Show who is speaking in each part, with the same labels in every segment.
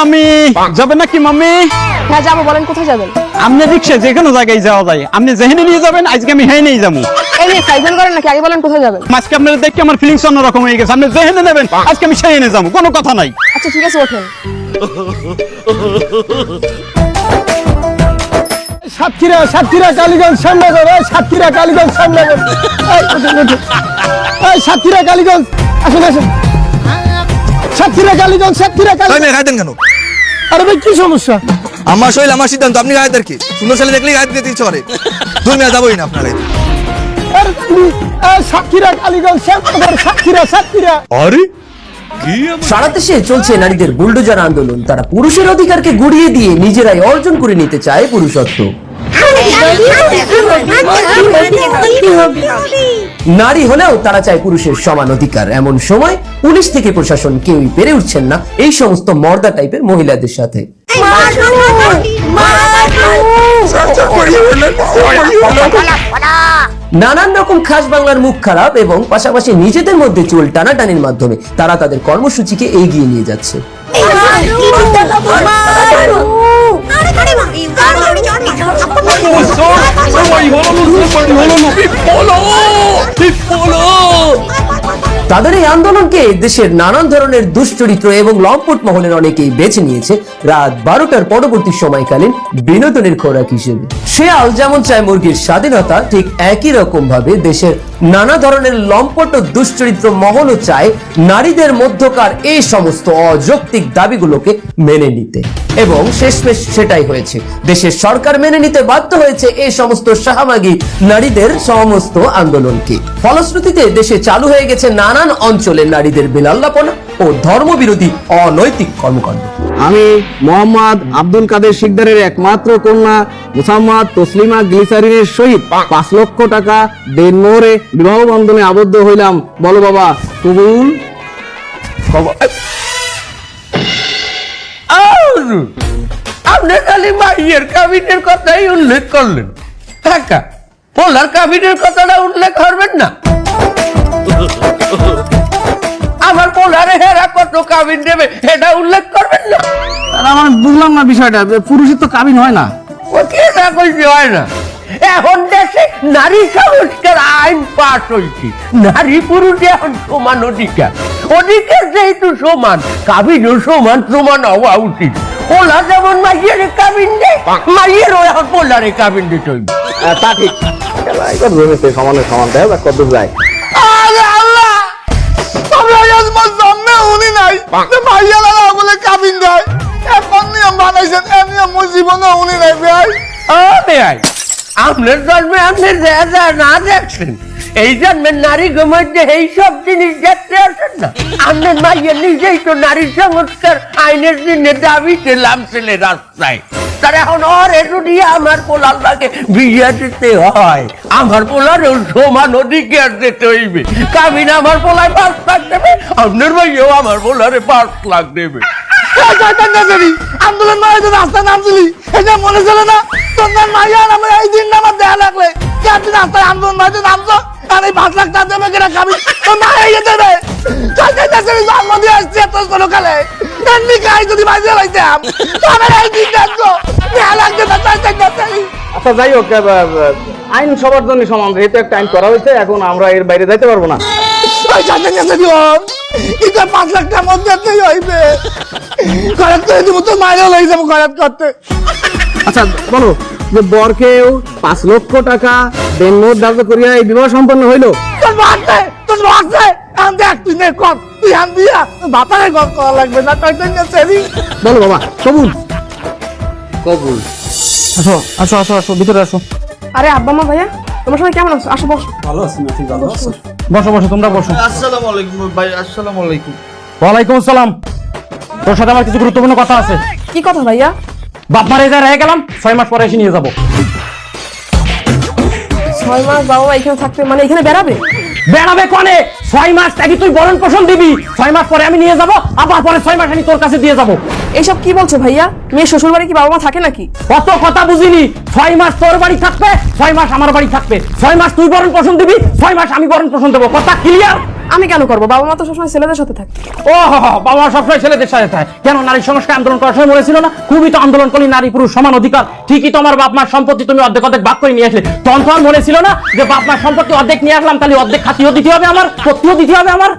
Speaker 1: Mummy যাবেন নাকি mummy
Speaker 2: হ্যাঁ যাব বলেন কোথায় যাবেন?
Speaker 1: আপনি রিক্সা যে কোনো জায়গায় যাওয়া যায় আপনি যেখানে নিয়ে যাবেন আজকে আমি হেই নিয়ে যাব।
Speaker 2: এই নিয়ে সাইজেন করেন নাকি? আগে বলেন কোথায় যাবেন?
Speaker 1: আজকে আপনার দেখে আমার ফিলিংস অন্যরকম হয়ে গেছে। আপনি যেখানে নেবেন আজকে আমি সেই যাব কোনো কথা নাই।
Speaker 2: আচ্ছা ঠিক আছে ওঠেন।
Speaker 3: সাতক্ষীরা সাতক্ষীরা কালীগঞ্জ শ্যামনগর এই সাতক্ষীরা কালীগঞ্জ শ্যামনগর। এই, ওঠেন, ওঠেন। এই সাতক্ষীরা কালীগঞ্জ। আসুন আসুন। সাতক্ষীরা কালীগঞ্জ সাতক্ষীরা
Speaker 4: মেয়ে গাইতেন কেন?
Speaker 3: আরে ভাই কি সমস্যা?
Speaker 4: আমার শরীর আমার সিদ্ধান্ত। আপনি গাইতে আর কি? সুন্দর ছেলে দেখলেই গাইতে দিতে ইচ্ছে করে। মেয়ে যাবোই না আপনার গাইতে
Speaker 3: আরে তুমি সাতক্ষীরা কালীগঞ্জ সাতক্ষীরা সাতক্ষীরা
Speaker 4: আরে?
Speaker 5: সারা দেশে চলছে নারীদের বুলডোজার আন্দোলন। তারা পুরুষের অধিকারকে গুড়িয়ে দিয়ে নিজেরাই অর্জন করে নিতে চায় পুরুষত্ব। নারী হলেও তারা চায় পুরুষের সমান অধিকার। এমন সময় পুলিশ থেকে প্রশাসন কেউই পেরে উঠছেন না এই সমস্ত মর্দা টাইপের মহিলাদের সাথে। নানান রকম খাস বাংলার মুখ খারাপ এবং পাশাপাশি নিজেদের মধ্যে চুল টানাটানির মাধ্যমে তারা তাদের কর্মসূচিকে এগিয়ে নিয়ে যাচ্ছে। তাদের এই আন্দোলনকে দেশের নানান ধরনের দুশ্চরিত্র এবং লম্পট মহলের অনেকেই বেছে নিয়েছে রাত বারোটার পরবর্তী সময়কালীন বিনোদনের খোরাক হিসেবে। শেয়াল যেমন চায় মুরগির স্বাধীনতা, ঠিক একই রকম ভাবে দেশের নানা ধরনের লম্পট ও দুশ্চরিত্র মহলও চায় নারীদের মধ্যকার এই সমস্ত অযৌক্তিক দাবিগুলোকে মেনে নিতে। এবং শেষমেশ সেটাই হয়েছে। দেশের সরকার মেনে নিতে বাধ্য হয়েছে এই সমস্ত সাহাবাগী নারীদের সমস্ত আন্দোলনকে। ফলশ্রুতিতে দেশে চালু হয়ে গেছে নানান অঞ্চলে নারীদের বেলাল্লাপনা ও ধর্মবিরোধী অনৈতিক কর্মকাণ্ড।
Speaker 6: আমি মোহাম্মদ আব্দুল কাদের শিকদারের একমাত্র কন্যা মুসাম্মদ তসলিমা গ্লিসারিনের সহিত পাঁচ লক্ষ টাকা দেনমোহরে বিবাহ বন্ধনে আবদ্ধ হইলাম। বলো বাবা, কবুল?
Speaker 7: আপনি খালি মাইয়ের কাবিনের কথাই উল্লেখ করলেন। কাকা পোলার কাবিনের কথাটা উল্লেখ করবেন না। আমার পোলারে হেরা কত কাবিন দেবে এটা উল্লেখ করবেন না।
Speaker 6: আমার বুঝলাম না বিষয়টা পুরুষের তো কাবিন হয় না।
Speaker 7: ও কে না কইতে হয় না? এখন দেশে নারী সংস্কার আইন পাস হয়েছে নারী পুরুষ এখন সমান অধিকার। অধিকার যেহেতু সমান কাবিনও সমান সমান হওয়া উচিত। পোলা যেমন মাইয়ের কাবিন দেয় মাইয়েরও এখন পোলারে কাবিন দিতে হইবে।
Speaker 6: তা ঠিক। সমানে সমান। দেয় কত যায়।
Speaker 4: বলে কাবিন দেয়। এখন নিয়ম বানাইছেন? এ নিয়ম মোর জীবনে উনি নাই ভাই।
Speaker 7: ভাই আপনার জন্মে আপনি যা যা না দেখছেন এই জন্মের নারী মধ্যে এই সব জিনিস দেখতে আসেন না। আপনার মাইয়ের নিজেই তো নারী সংস্কার আইনের দিনে দাবিতে লামছেলে রাস্তায়। তার এখন ওর এটু দিয়ে আমার পোলার লাগে বিয়ে দিতে হয়। আমার পোলারও সমান অধিকার দিতে হইবে। কাবিন আমার পোলায় পাঁচ লাখ দেবে আপনার ভাইও আমার পোলারে পাঁচ লাখ দেবে
Speaker 4: আন্দোলন মারা রাস্তায় নামছিলি এটা মনে ছিল না, তোর মাইয়া নামে এই দিন আমার দেয়া লাগলে আন্দোলন মারাতে নামছো? আর এই পাঁচ লাখ টাকা দেবে কিনা খাবি? তোর মা এই দেবে। চাইতে জন্ম দিয়ে আসছে এত কোনো কালে এমনি খাই যদি বাজিয়ে লাইতাম তবে এই দিন লাগছে না চাইতে
Speaker 6: আচ্ছা যাই হোক আইন সবার জন্য সমান। যেহেতু একটা আইন করা হয়েছে এখন আমরা এর বাইরে যাইতে পারব না।
Speaker 4: ওই দিন কিন্তু পাঁচ লাখ টাকার মধ্যে হইবে। খরচ করে দিব তোর মায়েরও লই যাব খরচ করতে
Speaker 6: আচ্ছা বলো যে বরকেও পাঁচ লক্ষ টাকা দেনমোহর ধার্য করিয়া এই বিবাহ সম্পন্ন হইল।
Speaker 4: তোর বাড়ছে তোর বাড়ছে আন দেখ তুই নে কর তুই আন দিয়া বাতারে গল করা লাগবে না তাই তুই সেরি
Speaker 6: বলো বাবা কবুল।
Speaker 7: কবুল।
Speaker 6: আসো আসো আসো আসো ভিতরে আসো।
Speaker 2: আরে আব্বা মা ভাইয়া তোমার সবাই কেমন আছো? আসো বসো।
Speaker 6: বসো বসো তোমরা বসো।
Speaker 4: আসসালামু আলাইকুম ভাই আসসালামু আলাইকুম।
Speaker 6: ওয়ালাইকুম আসসালাম। তোর সাথে আমার কিছু গুরুত্বপূর্ণ কথা আছে।
Speaker 2: কি কথা ভাইয়া?
Speaker 6: বাপ মারে যা রেখে গেলাম ছয় মাস পরে এসে নিয়ে যাব।
Speaker 2: ছয় মাস বাবা এখানে থাকবে মানে এখানে বেড়াবে?
Speaker 6: বেড়াবে কনে? ছয় মাস আগে তুই বরণ পোষণ দিবি। ছয় মাস পরে আমি নিয়ে যাব আবার পরে ছয় মাস আমি তোর কাছে দিয়ে যাব।
Speaker 2: এইসব কি বলছো ভাইয়া? মেয়ে শ্বশুর বাড়ি কি বাবা মা থাকে নাকি?
Speaker 6: কত কথা বুঝিনি। ছয় মাস তোর বাড়ি থাকবে ছয় মাস আমার বাড়ি থাকবে। ছয় মাস তুই বরণ পোষণ দিবি ছয় মাস আমি বরণ পোষণ দেবো। কথা ক্লিয়ার
Speaker 2: আমি কেন করব? বাবা মা তো সবসময় ছেলেদের সাথে থাকে।
Speaker 8: ও বাবা সবসময় ছেলেদের সাথে থাকে। কেন নারী সংস্কার আন্দোলন করার সময় বলেছিল না? খুবই তো আন্দোলন করলি নারী পুরুষ সমান অধিকার। ঠিকই তোমার বাপ মার সম্পত্তি তুমি অর্ধেক অর্ধেক ভাগ করে নিয়ে আসলে। তখন তোমার মনে ছিল না যে বাপ মার সম্পত্তি অর্ধেক নিয়ে আসলাম, তাহলে অর্ধেক খাতিও দিতে হবে আমার, পত্তিও দিতে হবে আমার।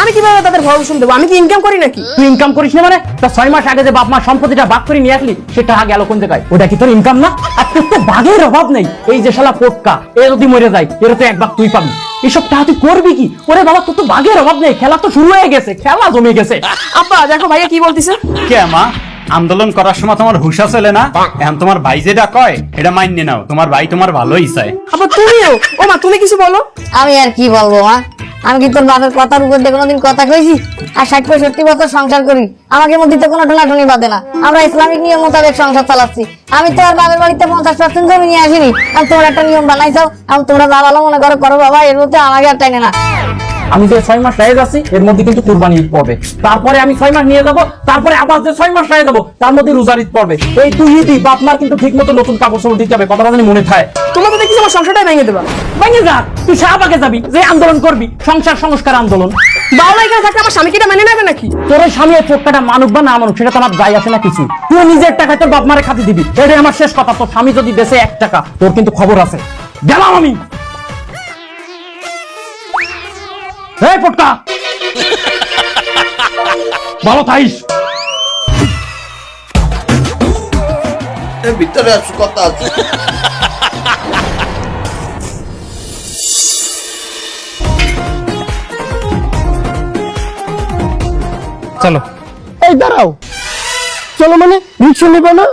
Speaker 2: আমি কীভাবে তাদের ভরণ দেবো আমি কি ইনকাম করি নাকি?
Speaker 8: তুই ইনকাম করিস না মানে? তা ছয় মাস আগে যে বাপ মার সম্পত্তিটা ভাগ করে নিয়ে আসলি সেটা গেল কোন জায়গায় ওটা কি তোর ইনকাম না? আর তোর তো বাঘের অভাব নেই। এই যে শালা পোটকা এ যদি মরে যায় এর তো এক ভাগ তুই পাবি। এসব টাকা তুই করবি কি? ওরে বাবা তোর তো বাঘের অভাব নেই। খেলা তো শুরু হয়ে গেছে খেলা জমে গেছে।
Speaker 2: আব্বা দেখো ভাইয়া কি বলতিছে।
Speaker 1: কে মা? আন্দোলন করার সময় তোমার হুশ চলে না? এখন তোমার ভাই যেটা কয় এটা মান্য নাও। তোমার ভাই তোমার ভালোই চায়।
Speaker 2: আব্বা তুমিও? ও মা তুমি কিছু বলো।
Speaker 9: আমি আর কি বলব মা? আমি কি তোর বাপের কথার উপর দিয়ে কোনোদিন কথা কইছি? আর ষাট পঁয়ষট্টি বছর সংসার করি, আমাকে মধ্যে তো কোনো টোনাটুনি বাঁধে না। আমরা ইসলামিক নিয়ম মোতাবেক সংসার চালাচ্ছি। আমি তো আর বাপের বাড়িতে পঞ্চাশ পার্সেন্ট জমি নিয়ে আসিনি। আর তোমার একটা নিয়ম বানাইছাও আমি তোমরা যা ভালো মনে করো করো বাবা, এর মধ্যে আমাকে আর টাইনে না।
Speaker 8: আমি যে ছয় মাস রায় যাচ্ছি এর মধ্যে কিন্তু কুরবানি ঈদ পড়বে। তারপরে আমি ছয় মাস নিয়ে যাব তারপরে আবার যে ছয় মাস রায় যাব তার মধ্যে রোজার ঈদ পড়বে। এই তুই ঈদই বাপ মার কিন্তু ঠিক মতো নতুন কাপড় চোপড় দিতে হবে কথাটা জানি মনে থাকে
Speaker 2: তোমরা তো দেখছি আমার সংসারটাই ভেঙে দেবা।
Speaker 8: ভেঙে যা তুই শাহবাগে যাবি যে আন্দোলন করবি সংসার সংস্কার আন্দোলন।
Speaker 2: বাবা এখানে থাকলে আমার স্বামীকে মেনে নেবে নাকি?
Speaker 8: তোর ওই স্বামী চোখটা মানুক বা না মানুক সেটা তো আমার যাই আসে না কিছু তুই নিজের টাকায় তোর বাপ মারে খাতি দিবি। এটাই আমার শেষ কথা তোর স্বামী যদি বেঁচে এক টাকা তোর কিন্তু খবর আছে। গেলাম আমি। পটকা ভালো থাইস
Speaker 4: ভিতরে আছো কথা আছে।
Speaker 8: চলো।
Speaker 3: এই দাঁড়াও। চলো মানে রিক্সা নেবে না?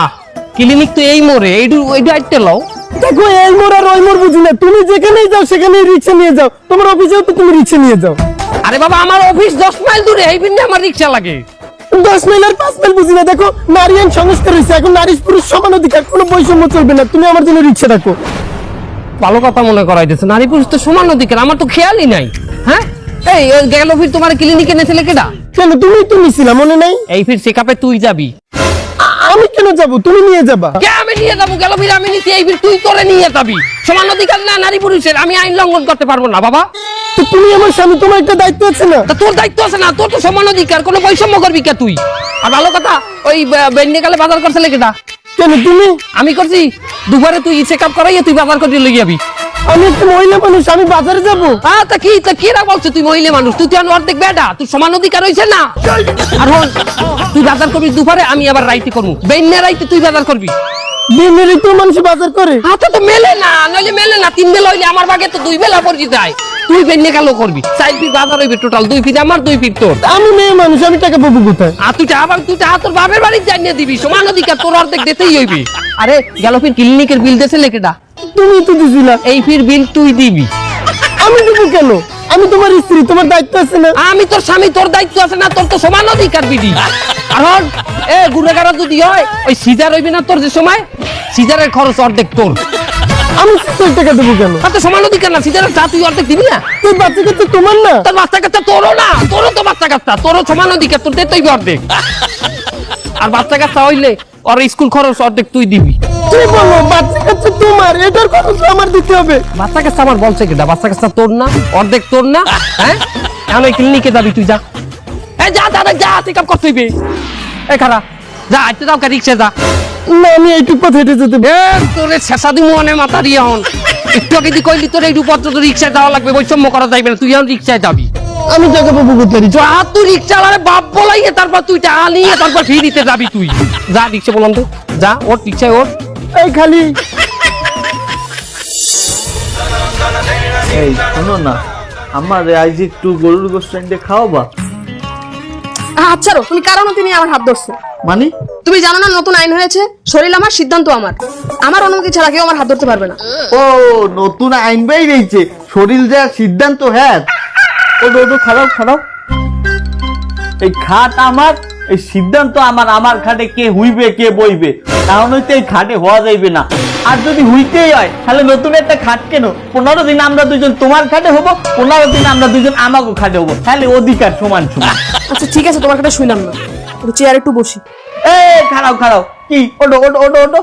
Speaker 8: আহ ক্লিনিক তো এই মোড়ে এইটু এইটু আইতে লও।
Speaker 3: দেখো এই মোড় আর ওই মোড় বুঝি না। তুমি যেখানেই যাও সেখানেই রিক্সা নিয়ে যাও। তোমার অফিসেও তো তুমি রিক্সা নিয়ে যাও।
Speaker 8: আরে বাবা আমার অফিস দশ মাইল দূরে এই বিন্দে আমার রিক্সা লাগে।
Speaker 3: দশ মাইল আর পাঁচ মাইল বুঝি না। দেখো নারী আইন সংস্কার হয়েছে এখন নারী পুরুষ সমান অধিকার কোনো বৈষম্য চলবে না। তুমি আমার জন্য রিক্সা রাখো।
Speaker 8: ভালো কথা মনে করাই দিচ্ছে নারী পুরুষ তো সমান অধিকার আমার তো খেয়ালই নাই। হ্যাঁ? এই গেল ফির তোমার ক্লিনিকে এনেছিলে কেডা?
Speaker 3: কেন তুমি তো নিছিলা মনে নাই?
Speaker 8: এই ফির চেকআপে তুই যাবি।
Speaker 3: কেন যাব? তুমি নিয়ে যাবা।
Speaker 8: কে আমি নিয়ে যাব? গেল বীর আমি নিতে এই ফির তুই তোরে নিয়ে যাবি। সমান অধিকার না নারী পুরুষের আমি আইন লঙ্ঘন করতে পারব না বাবা।
Speaker 3: তো তুমি আমার স্বামী তোমার একটা দায়িত্ব আছে না?
Speaker 8: তা তোর দায়িত্ব আছে না তোর তো সমান অধিকার কোনো বৈষম্য করবি কে তুই? আর ভালো কথা ওই বেন্ডে গেলে বাজার করছে কেডা
Speaker 3: কেন তুমি?
Speaker 8: আমি করছি দুবারে তুই চেক আপ করাই তুই বাজার করে লই যাবি।
Speaker 3: আমি একটা মহিলা মানুষ আমি বাজারে যাব।
Speaker 8: আ তা কি তা কি বলছো তুই মহিলা মানুষ? তুই তো অর্ধেক বেটা তুই সমান অধিকার হইছে না? আর হন তুই বাজার করবি দুপুরে আমি আবার রাইতে করব। বেন্যা রাইতে তুই বাজার করবি?
Speaker 3: দিনের তো মানুষ বাজার করে।
Speaker 8: হাতে তো মেলে না নইলে মেলে না তিন বেলা হইলে আমার বাগে তো দুই বেলা হয় তুই বেন্যা করবি? চার ফিট বাজার হইবে টোটাল দুই ফিট আমার দুই ফিট তোর।
Speaker 3: আমি মেয়ে মানুষ আমি টাকা পাবো কোথায়?
Speaker 8: আর তুই আবার তুই টা তোর বাপের বাড়ি জানিয়ে দিবি সমান অধিকার তোর অর্ধেক দিতেই হইবি। আরে গেল ফির ক্লিনিকের বিল দেছে লেকেটা।
Speaker 3: তুমি তো দিছিলা।
Speaker 8: এই ফির বিল তুই দিবি।
Speaker 3: আমি দেবো কেন? আমি তোমার স্ত্রী তোমার দায়িত্ব আছে না?
Speaker 8: আমি তোর স্বামী তোর দায়িত্ব আছে না তোর তো সমান অধিকার বিধি। কারণ এ গুণাগার যদি হয় ওই সিজার হইবি না তোর যে সময়? সিজারের খরচ অর্ধেক তোর।
Speaker 3: আমি তোর টাকা দেবো কেন?
Speaker 8: তো সমান অধিকার না সিজারের চা তুই অর্ধেক দিবি না।
Speaker 3: তুই বাচ্চা কাচ্চা তোমার না?
Speaker 8: তোর বাচ্চা কাচ্চা তোরও না তোরও তো বাচ্চা কাচ্চা তোরও সমান অধিকার তোর দিতেই অর্ধেক। আর বাচ্চা কাচ্চা হইলে ওর স্কুল খরচ অর্ধেক তুই দিবি।
Speaker 3: তুই বলো? বাচ্চা কাচ্চা তোমার এটার খরচ আমার দিতে হবে।
Speaker 8: বাচ্চা কাচ্চা আমার বলছে কিনা বাচ্চা কাচ্চা তোর না অর্ধেক তোর না হ্যাঁ? এখন ওই ক্লিনিকে যাবি তুই যা। এ যা যা যা চেক আপ করতে হইবে। এ খারা যা আইতে যাও কা রিক্সা যা।
Speaker 3: না আমি এইটুক পথ হেঁটে যেতে
Speaker 8: এ তোরে শেষা দিমু অনে মাথা দিয়ে হন একটু আগে কইলি তোর তো রিক্সায় যাওয়া লাগবে বৈষম্য করা যাইবে না তুই এখন রিক্সায় যাবি।
Speaker 3: আমি টাকা পাবো কোথায়
Speaker 8: যা। তুই রিক্সা আলারে বাপ বলাইয়ে তারপর তুই টাকা নিয়ে তারপর ফিরিতে যাবি তুই। যা রিক্সা বললাম তো যা ওর রিক্সায় ওর
Speaker 3: এই খালি।
Speaker 10: এই শোনো না আমার আজ একটু গরুর গোস্ত এনে খাওয়াবা?
Speaker 2: আচ্ছা রো তুমি কারণ তিনি আমার হাত ধরছো?
Speaker 10: মানে?
Speaker 2: তুমি জানো না নতুন আইন হয়েছে? শরীর আমার সিদ্ধান্ত আমার। আমার অনুমতি ছাড়া কেউ আমার হাত ধরতে পারবে না।
Speaker 10: ও নতুন আইন বেরিয়েছে শরীর যা সিদ্ধান্ত হ্যাঁ। ও খারাপ খারাপ। এই খাট আমার এই সিদ্ধান্ত আমার আমার খাটে কে হুইবে কে বইবে? তাহলে তো এই খাটে হওয়া যাইবে না। আর যদি হুইতেই হয় তাহলে নতুন একটা খাট কেন? পনেরো দিন আমরা দুজন তোমার খাটে হব পনেরো দিন আমরা দুজন আমাকে খাটে হব। তাহলে অধিকার সমান সমান।
Speaker 2: আচ্ছা ঠিক আছে তোমার কথা শুনলাম না। চেয়ারে একটু বসি।
Speaker 10: এই খারাপ খারাপ কি? ওটো ওটো ওটো ওটো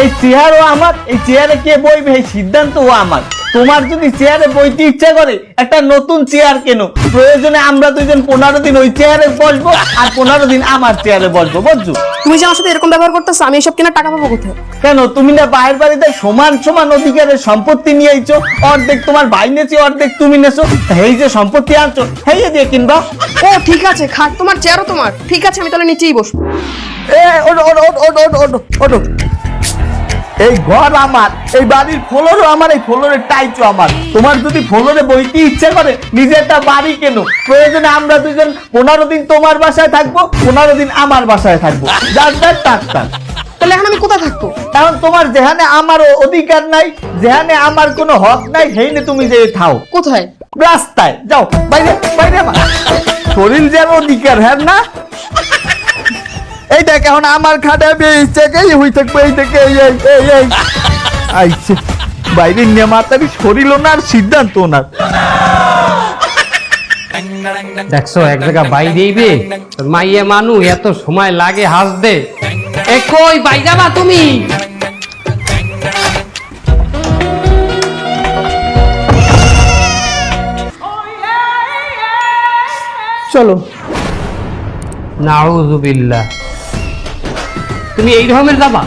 Speaker 10: এই চেয়ারও আমার এই চেয়ারে কে বইবে? এই সিদ্ধান্ত ও আমার। তোমার যদি চেয়ারে বইতে ইচ্ছা করে একটা নতুন চেয়ার কেন? প্রয়োজনে আমরা দুইজন পনেরো দিন ওই চেয়ারে বসবো আর পনেরো দিন আমার চেয়ারে বসবো বুঝছ?
Speaker 2: তুমি যে আমার সাথে এরকম ব্যবহার করতেছো আমি এসব কেনার টাকা পাবো কোথায়?
Speaker 10: কেন? তুমি না বাইরের বাড়িতে সমান সমান অধিকারের সম্পত্তি নিয়ে আইছো। অর্ধেক তোমার ভাই নেছে অর্ধেক তুমি নেছো। এই যে সম্পত্তি আনছো হেই দিয়ে কিনবা।
Speaker 2: ও ঠিক আছে খাট তোমার চেয়ারও তোমার। ঠিক আছে আমি তাহলে নিচেই বসবো।
Speaker 10: এ ওঠো ওঠো ওঠো ওঠো ওঠো। এই ঘর আমার এই বাড়ির ফ্লোরও আমার এই ফ্লোরের টাইচও আমার। তোমার যদি ফ্লোরে বইতে ইচ্ছে করে নিজে একটা বাড়ি কেন? প্রয়োজনে আমরা দুজন পনেরো দিন তোমার বাসায় থাকব পনেরো দিন আমার বাসায় থাকব। যার যার টাকতার
Speaker 2: তাহলে এখন আমি কোথায় থাকব?
Speaker 10: এখন তোমার যেখানে আমার অধিকার নাই যেখানে আমার কোনো হক নাই সেইনে তুমি যে থাও।
Speaker 2: কোথায়?
Speaker 10: রাস্তায়। যাও বাইরে বাইরে। শরীর যেন অধিকার হ্যাঁ না? এই দেখ এখন আমার খাটে বেয়েছে এই হই থাকব এই থেকে এই এই এই এই। আইছে। বাইরে নিয়ে মাতারি শরীর ওনার সিদ্ধান্ত ওনার
Speaker 8: দেখছ এক জায়গা বাই দিইবে মাইয়ে মানু এত সময় লাগে হাসতে। এ কই বাই যাবা তুমি?
Speaker 3: চলো।
Speaker 8: নাউজুবিল্লাহ। তুমি এই রকমের যাবা?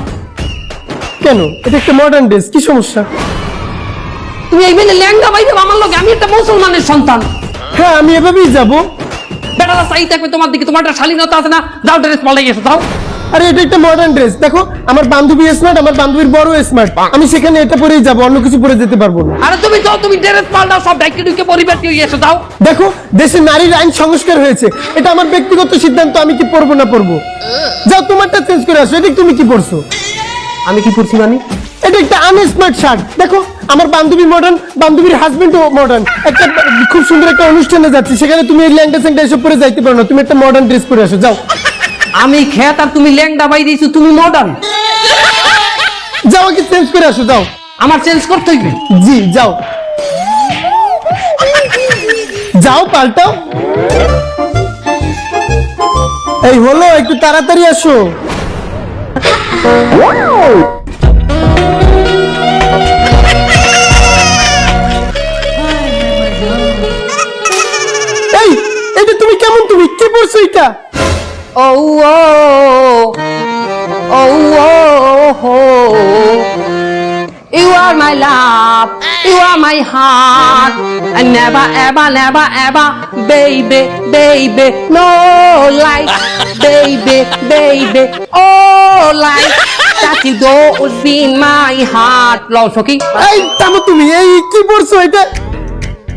Speaker 3: কেন? এটা একটা মডার্ন ড্রেস কি সমস্যা?
Speaker 8: তুমি এই মেয়ে ল্যাঙ্গা বাইতে আমার লগে? আমি একটা মুসলমানের সন্তান।
Speaker 3: হ্যাঁ আমি এভাবেই যাব।
Speaker 8: বেটারা চাই থাকবে তোমার দিকে। তোমার একটা শালীনতা আছে না? দাও ড্রেস পাল্টাই গেছো যাও।
Speaker 3: আরে এটা একটা মডার্ন ড্রেস দেখো আমার বান্ধবী স্মার্ট আমার বান্ধবীর বড় স্মার্ট আমি সেখানে এটা পরেই যাব অন্য কিছু পরে যেতে পারব না।
Speaker 8: আরে তুমি যাও তুমি ড্রেস পাল্টাও সব ডাইকে পরিবার দিয়ে এসো যাও।
Speaker 3: দেখো দেশে নারীর আইন সংস্কার হয়েছে। এটা আমার ব্যক্তিগত সিদ্ধান্ত আমি কি পরবো না পরবো? যাও তোমারটা চেঞ্জ করে আসো। এটা তুমি কি পরছো?
Speaker 8: আমি কি করছি মানে
Speaker 3: এটা একটা আনস্মার্ট শার্ট দেখো আমার বান্ধবী মডার্ন বান্ধবীর হাজবেন্ডও মডার্ন একটা খুব সুন্দর একটা অনুষ্ঠানে যাচ্ছি। সেখানে তুমি এই ল্যাংটা স্যাংটা এসব পরে যাইতে পারো না। তুমি একটা মডার্ন ড্রেস পরে আসো যাও।
Speaker 8: আমি খেত আর তুমি ল্যাংদা বাই দিয়েছ তুমি মডার্ন
Speaker 3: যাও কি চেঞ্জ করে আসো যাও।
Speaker 8: আমার চেঞ্জ করতে হইবে?
Speaker 3: জি যাও। যাও পাল্টাও। এই হলো একটু তাড়াতাড়ি আসো। এই এটা তুমি কেমন তুমি? কি পড়ছো এটা?
Speaker 8: ও ও ও ও You are my love, you are my heart, and never, ever, never, ever, baby, baby, no life, baby, baby, oh life, don't be in my heart. লও সখী
Speaker 3: এই থামো তুমি এই কি পড়ছো এটা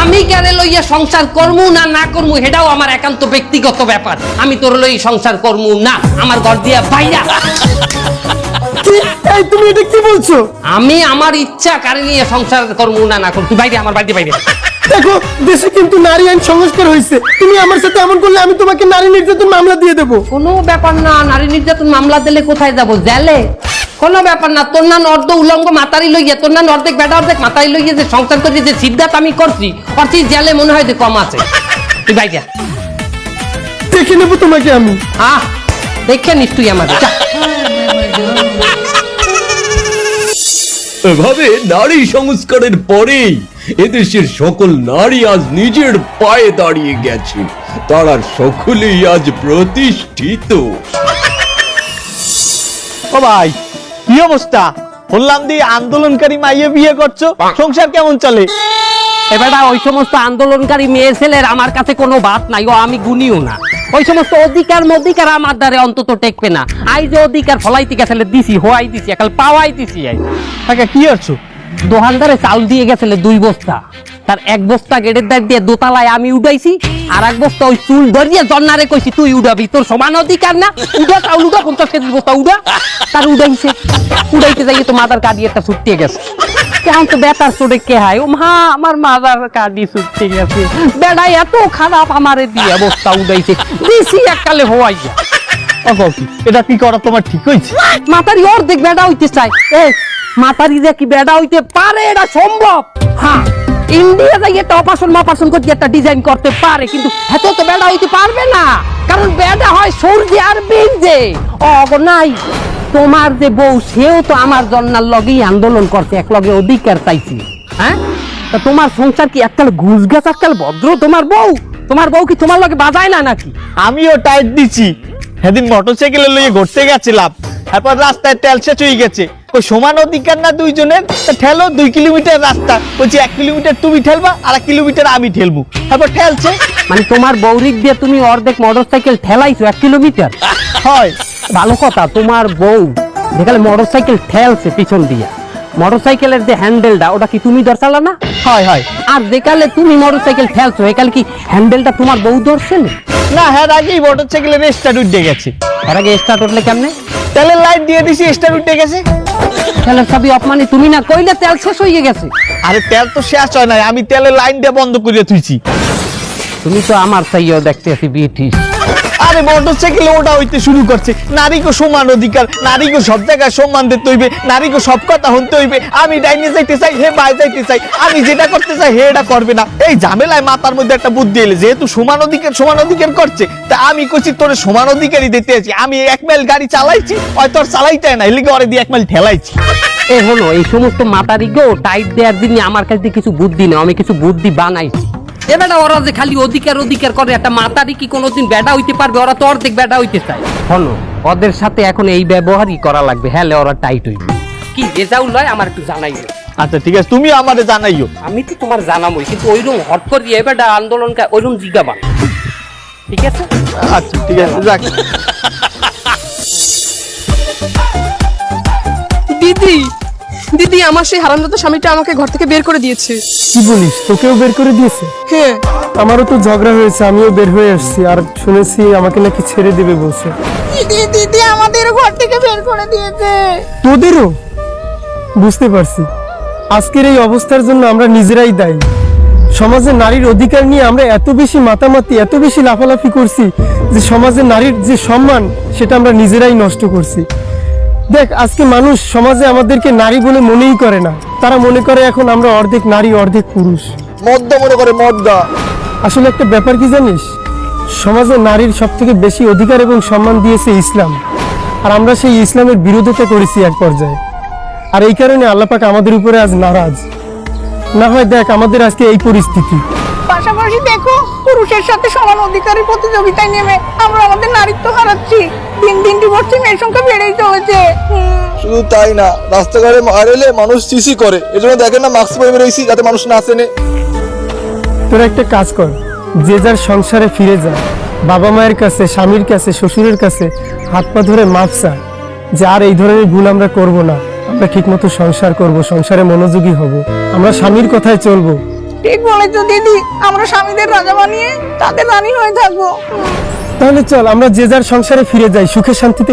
Speaker 8: আমি কেন লইয়া সংসার করমু না না করমু সেটাও আমার একান্ত ব্যক্তিগত ব্যাপার। আমি তোর লই সংসার করমু না আমার ঘর দিয়া বাইরা।
Speaker 3: তুমি এটা কি বলছো?
Speaker 8: আমি আমার ইচ্ছা কারে নিয়ে সংসার করমু না না করমু। তুই বাইরে আমার বাড়িতে বাইরে।
Speaker 3: দেখো দেশে কিন্তু নারী আইন সংস্কার হয়েছে তুমি আমার সাথে এমন করলে আমি তোমাকে নারী নির্যাতন মামলা দিয়ে দেবো।
Speaker 8: কোনো ব্যাপার না নারী নির্যাতন মামলা দিলে কোথায় যাব? জেলে। কোনো ব্যাপার না তোর না অর্ধ উলঙ্গ মাতারি লইয়া তোর না অর্ধেক বেটা অর্ধেক মাতারি লইয়া যে সংসার করছি যে সিদ্ধাত আমি করছি অর্থে জেলে মনে হয় যে কম আছে। তুই ভাই যা
Speaker 3: দেখে নেব তোমাকে আমি।
Speaker 8: আহ দেখে নিস তুই আমার
Speaker 11: এভাবে নারী সংস্কারের পরেই এদেশের সকল নারী আজ নিজের পায়ে দাঁড়িয়ে গেছে। তারা সকলেই আজ প্রতিষ্ঠিত।
Speaker 10: ও ভাই কি অবস্থা? বললাম দি আন্দোলনকারী মাইয়ে বিয়ে করছ। সংসার কেমন চলে?
Speaker 8: এবারটা ওই সমস্ত আন্দোলনকারী মেয়ে ছেলের আমার কাছে কোনো বাদ নাই ও আমি গুনিও না। ওই সমস্ত অধিকার মধিকার আমার দ্বারে অন্তত টেকবে না। আই যে অধিকার ফলাইতে গেছে দিছি হোয়াই দিছি একাল পাওয়াই দিছি আই।
Speaker 10: কাকা কি করছ?
Speaker 8: দোকানদারে চাল দিয়ে গেছিলে দুই বস্তা। তার এক বস্তা গেটের দাগ দিয়ে দোতলায় আমি উঠাইছি আর এক বস্তা ওই চুল ধরিয়ে জন্নারে কইছি তুই উড়াবি তোর সমান অধিকার না? উড়া চাউল উড়া পঞ্চাশ কেজি বস্তা উড়া তার উড়াইছে উড়াইতে যাইয়ে তো মাথার কাটিয়ে একটা ছুটিয়ে গেছে। কেমন তো বেতার চোটে কে হায়? ও মা আমার মাজার কাঁদি ছুটতে গেছে। বেড়া এত খারাপ আমারে দিয়ে অবস্থা উদাইছে দিছি এককালে হওয়াইয়া
Speaker 10: এটা কি করা তোমার ঠিক হয়েছে
Speaker 8: মাতারি অর্ধেক বেড়া হইতে চাই মাতারি যে কি বেড়া হইতে পারে? এটা সম্ভব? হ্যাঁ। ইন্ডিয়া যাই একটা অপারেশন মাপারেশন করতে, একটা ডিজাইন করতে পারে, কিন্তু এত তো বেড়া হইতে পারবে না। কারণ বেড়া হয় সূর্যে আর বীর্যে অগ, নাই। তোমার যে বউ, সেও তো আমার জন্নার লগেই আন্দোলন করছে, এক লগে অধিকার চাইছি হ্যাঁ? তা তোমার সংসার কি এককাল ঘুষ গাছ এককাল ভদ্র তোমার বউ? তোমার বউ কি তোমার লগে বাজায় না নাকি?
Speaker 10: আমিও টাইট দিছি। সেদিন মোটরসাইকেলে লইয়ে ঘুরতে গেছিলাম। তারপর রাস্তায় তেল শেষ হয়ে গেছে। ওই সমান অধিকার না দুইজনের? ঠেলো দুই কিলোমিটার রাস্তা। বলছি এক কিলোমিটার তুমি ঠেলবা আর এক কিলোমিটার আমি ঠেলবো। তারপর ঠেলছে।
Speaker 8: মানে তোমার বৌরিক দিয়ে তুমি অর্ধেক মোটরসাইকেল ঠেলাইছো এক কিলোমিটার?
Speaker 10: হয়।
Speaker 8: ভালো কথা তোমার বউ যেখানে মোটরসাইকেল ঠেলছে পিছন দিয়া মোটরসাইকেলের যে হ্যান্ডেলটা ওটা কি তুমি ধরছালা না?
Speaker 10: হয় হয়।
Speaker 8: আর যেকালে তুমি মোটরসাইকেল ঠেলছো একালে কি হ্যান্ডেলটা তোমার বউ ধরছে না
Speaker 10: হ্যাঁ আগেই মোটরসাইকেলের স্টার্ট উঠে গেছে।
Speaker 8: এর আগে স্টার্ট উঠলে কেমনে?
Speaker 10: তেলের লাইট দিয়ে দিছি স্টার্ট উঠে গেছে।
Speaker 8: তেলের সবই অপমানি। তুমি না কইলে তেল শেষ হয়ে গেছে।
Speaker 10: আরে তেল তো শেষ হয় নাই আমি তেলের লাইন দিয়ে বন্ধ করে তুইছি
Speaker 8: তুমি তো আমার চাইও দেখতে আছি বিটিস
Speaker 10: আরে মোটরসাইকেলে ওটা হইতে শুরু করছে। নারীকে সমান অধিকার, নারীকে সব জায়গায় সম্মান দিতে হইবে, নারীকে সব কথা শুনতে হইবে। আমি ডাইনে যাইতে চাই, হে বাই যাইতে চাই, আমি যেটা করতে চাই, হে এটা করবে না। এই ঝামেলায় মাথার মধ্যে একটা বুদ্ধি এলে, যেহেতু সমান অধিকার সমান অধিকার করছে, তা আমি কইছি তোর সমান অধিকারই দিতে আছি। আমি এক মাইল গাড়ি চালাইছি, ওই তোর চালাইতে না, এলিগে ওরে দিয়ে এক মাইল ঠেলাইছি।
Speaker 8: এ হলো, এই সমস্ত মাতারি গো টাইট দেওয়ার দিন আমার কাছে কিছু বুদ্ধি নেই, আমি কিছু বুদ্ধি বানাইছি। এ বেটা ওরা যে খালি অধিকার অধিকার করে একটা মাতারি কি কোনোদিন বেটা হইতে পারবে? ওরা তো অর্ধেক বেটা হইতে চায়। হলো ওদের সাথে এখন এই ব্যবহারই করা লাগবে। হ্যাঁ ওরা টাইট হইবে কি রেজাউল লয় আমার একটু জানাইও
Speaker 10: আচ্ছা ঠিক আছে তুমি আমারে জানাইও।
Speaker 8: আমি তো তোমার জানাবই কিন্তু ওইরকম হট করিয়ে এবারটা আন্দোলন ওইরকম জিজ্ঞাবা ঠিক আছে?
Speaker 10: আচ্ছা ঠিক আছে যাক।
Speaker 2: দিদি দিদি আমার সেই হারামদাদা স্বামীটা আমাকে ঘর থেকে বের করে দিয়েছে।
Speaker 3: কি বলিস? তোকেও বের করে দিয়েছে?
Speaker 2: হ্যাঁ।
Speaker 3: আমারও তো ঝগড়া হয়েছে আমিও বের হয়ে আসছি। আর শুনেছি আমাকে নাকি ছেড়ে দেবে বলছে।
Speaker 9: দিদি দিদি আমাদের ঘর থেকে বের করে দিয়েছে।
Speaker 3: তোদেরও? বুঝতে পারছি। আজকের এই অবস্থার জন্য আমরা নিজেরাই দায়ী। সমাজে নারীর অধিকার নিয়ে আমরা এত বেশি মাতামাতি এত বেশি লাফালাফি করছি যে সমাজে নারীর যে সম্মান সেটা আমরা নিজেরাই নষ্ট করছি। দেখ আজকে মানুষ সমাজে আমাদেরকে নারী বলে মনেই করে না। তারা মনে করে এখন আমরা অর্ধেক নারী অর্ধেক পুরুষ।
Speaker 12: মদ্দা মনে করে মদ্দা।
Speaker 3: আসলে একটা ব্যাপার কি জানিস? সমাজে নারীর সব থেকে বেশি অধিকার এবং সম্মান দিয়েছে ইসলাম। আর আমরা সেই ইসলামের বিরোধিতা করেছি এক পর্যায়ে। আর এই কারণে আল্লাপাক আমাদের উপরে আজ নারাজ। না হয় দেখ আমাদের আজকে এই পরিস্থিতি।
Speaker 9: পাশাপাশি দেখো পুরুষের সাথে সমান অধিকারের প্রতিযোগিতায় নেমে আমরা আমাদের নারীত্ব হারাচ্ছি। দিন দিন ডিভোর্সে মেয়ের সংখ্যা বেড়েই চলেছে।
Speaker 12: শুধু তাই না রাস্তাঘাটে মার এলে মানুষ সিসি করে। এজন্য দেখেন না মাস্ক পরে বেরোইছি যাতে মানুষ না চেনে।
Speaker 3: তোরা একটা কাজ কর যে যার সংসারে ফিরে যা। বাবা মায়ের কাছে স্বামীর কাছে শ্বশুরের কাছে হাত পা ধরে মাপসা যে আর এই ধরনের ভুল আমরা করব না। আমরা ঠিকমতো সংসার করব সংসারে মনোযোগী হব। আমরা স্বামীর কথায় চলবো।
Speaker 9: ঠিক বলেছ, দিদি। আমরা স্বামীদের রাজা বানিয়ে তাদের রানী হয়ে থাকব।
Speaker 3: তাহলে চল, আমরা যে যার সংসারে ফিরে যাই, সুখে শান্তিতে